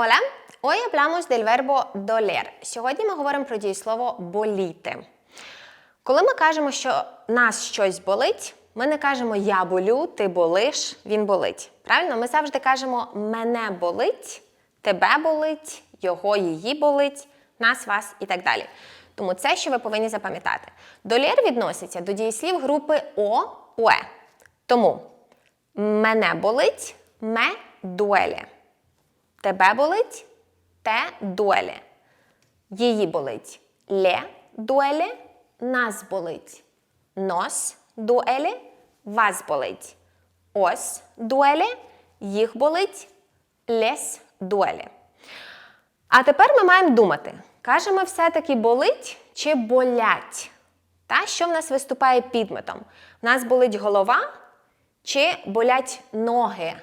Hola, hoy hablamos del verbo doler. Сьогодні ми говоримо про дієслово боліти. Коли ми кажемо, що нас щось болить, ми не кажемо я болю, ти болиш, він болить. Правильно? Ми завжди кажемо мене болить, тебе болить, його, її болить, нас, вас і так далі. Тому це, що ви повинні запам'ятати. Долєр відноситься до дієслів групи О, УЕ. Тому мене болить, ме дуеле. Тебе болить, те дуеле. Її болить ле дуеле, нас болить. Нос дуеле, вас болить. Ос дуеле, їх болить, лес дуеле. А тепер ми маємо думати, кажемо все-таки болить чи болять? Та що в нас виступає підметом? В нас болить голова чи болять ноги,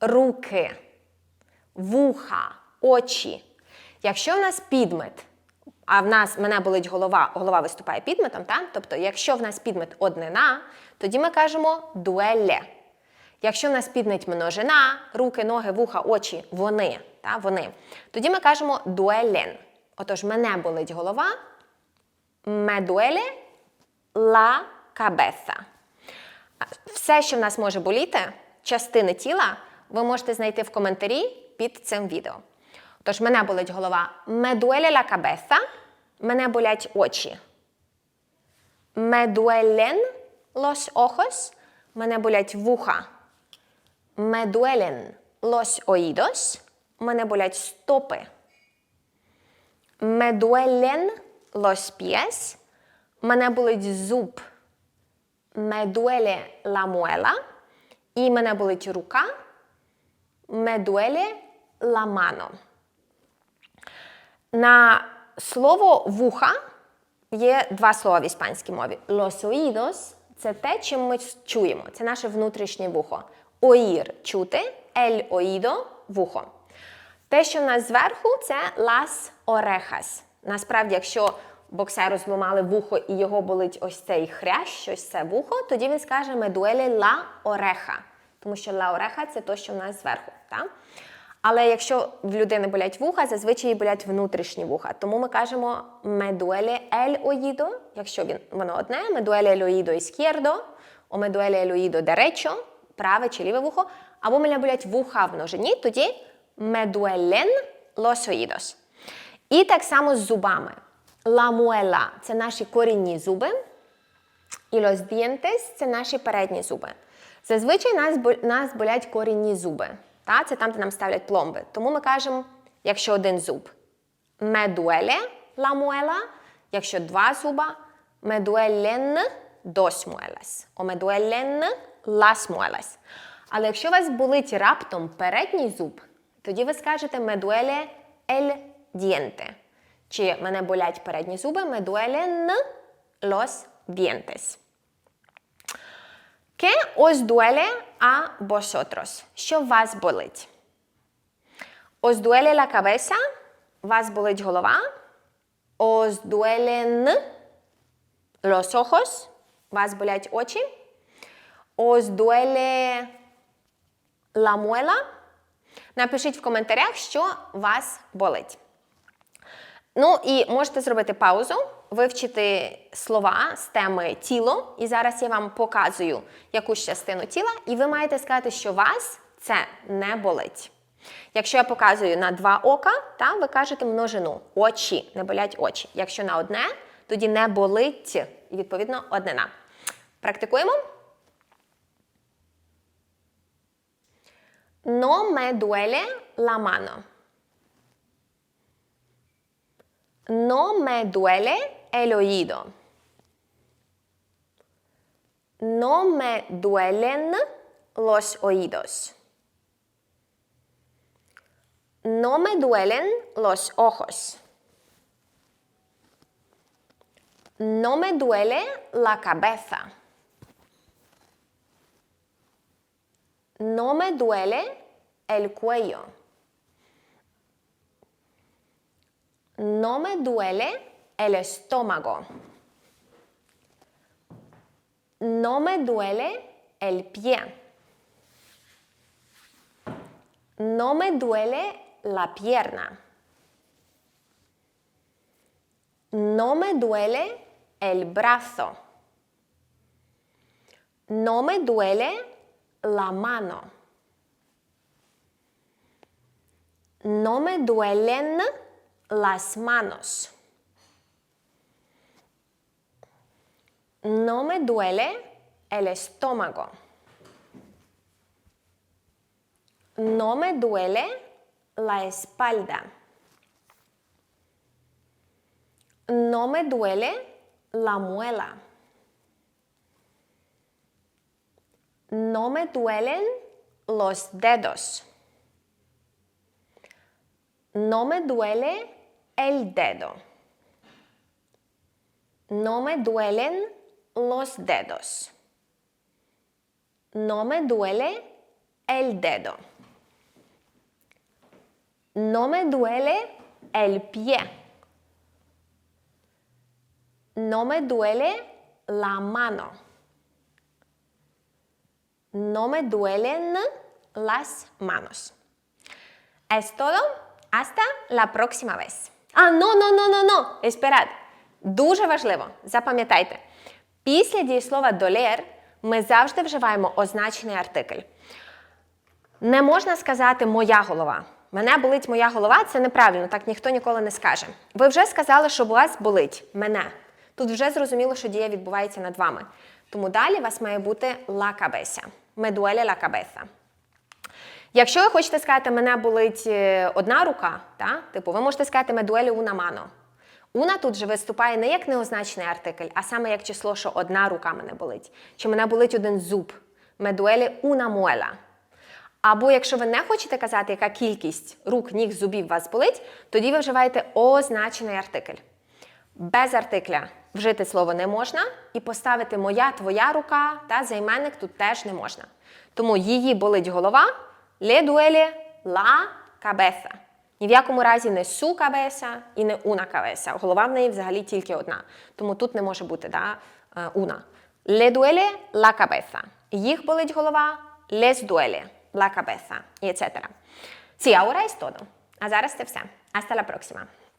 руки, вуха, очі. Якщо в нас підмет, а в нас мене болить голова, голова виступає підметом, та? тобто, якщо в нас підмет однина, тоді ми кажемо дуеле. Якщо в нас підмет множина, руки, ноги, вуха, очі, вони, та, вони, тоді ми кажемо дуелен. Отож, мене болить голова, duele la cabeza. Все, що в нас може боліти, частини тіла, ви можете знайти в коментарі під цим відео. Тож, мене болить голова, me duele la мене болять очі. Me duelen los ojos, мене болять вуха. Me duelen los oídos, мене болять стопи. Me duelen los pies, мене болить зуб. Me duele la muela, і мене болить рука. Me duele la. На слово вуха є два слова в іспанській мові. Los oídos – це те, чим ми чуємо. Це наше внутрішнє вухо. Оїр чути, el oído – вухо. Те, що в нас зверху, це las orejas. Насправді, якщо боксеру зламали вухо і його болить ось цей хрящ, ось це вухо, тоді він скаже me la oreja. Тому що la oreja – це то, що в нас зверху. Так? Але якщо в людини болять вуха, зазвичай болять внутрішні вуха. Тому ми кажемо me duele якщо він, воно одне, me duele el oído izquierdo, o me праве чи ліве вухо, або мене болять вуха в множині, тоді los oídos. І так само з зубами. La muela – це наші корінні зуби, і los dientes – це наші передні зуби. Зазвичай нас, нас болять корінні зуби. Та? Це там, де нам ставлять пломби. Тому ми кажемо, якщо один зуб me duele la якщо два зуба me duelen dos muelas, o me duelen. Але якщо у вас болить раптом передній зуб, тоді ви скажете duele el diente. Чи мене болять передні зуби, duelen los dientes. ¿Qué os duele a vosotros? Що вас болить? Os duele la cabeza? Вас болить голова? Os duelen los ojos? Вас болять очі? Os duele la muela? Напишіть в коментарях, що вас болить. Ну і можете зробити паузу, вивчити слова з теми тіло. І зараз я вам показую якусь частину тіла, і ви маєте сказати, що вас це не болить. Якщо я показую на два ока, та ви кажете множину очі, не болять очі. Якщо на одне, тоді не болить, і відповідно однина. Практикуємо. No me duele la mano. No me duele el oído. No me duelen los oídos. No me duelen los ojos. No me duele la cabeza. No me duele el cuello. No me duele el estómago. No me duele el pie. No me duele la pierna. No me duele el brazo. No me duele la mano. No me duelen las manos. No me duele el estómago. No me duele la espalda. No me duele la muela. No me duelen los dedos. No me duele el dedo. No me duelen los dedos. No me duele el dedo. No me duele el pie. No me duele la mano. No me duelen las manos. Es todo. Hasta la próxima vez. А, ну, ну, ну, ну, ну. Esperad. Дуже важливо. Запам'ятайте. Після дієслова долер ми завжди вживаємо означений артикль. Не можна сказати моя голова. Мене болить моя голова, це неправильно, так ніхто ніколи не скаже. Ви вже сказали, що вас болить мене. Тут вже зрозуміло, що дія відбувається над вами. Тому далі у вас має бути cabeza. Me duele la cabeza. Якщо ви хочете сказати, мене болить е, одна рука, та? типу, ви можете сказати duele una mano. Una тут же виступає не як неозначений артикль, а саме як число, що одна рука мене болить. Чи мене болить один зуб. Duele una muela. Або якщо ви не хочете казати, яка кількість рук, ніг, зубів вас болить, тоді ви вживаєте означений артикль. Без артикля вжити слово не можна, і поставити моя, твоя рука та займенник тут теж не можна. Тому її болить голова, le duele la cabeza. Ні в якому разі не su cabeza і не una cabeza. Голова в неї взагалі тільки одна. Тому тут не може бути да, е, una. Le duele la cabeza. Їх болить голова, les duele la cabeza, і etc. Ці es todo. А зараз це все. Hasta la próxima.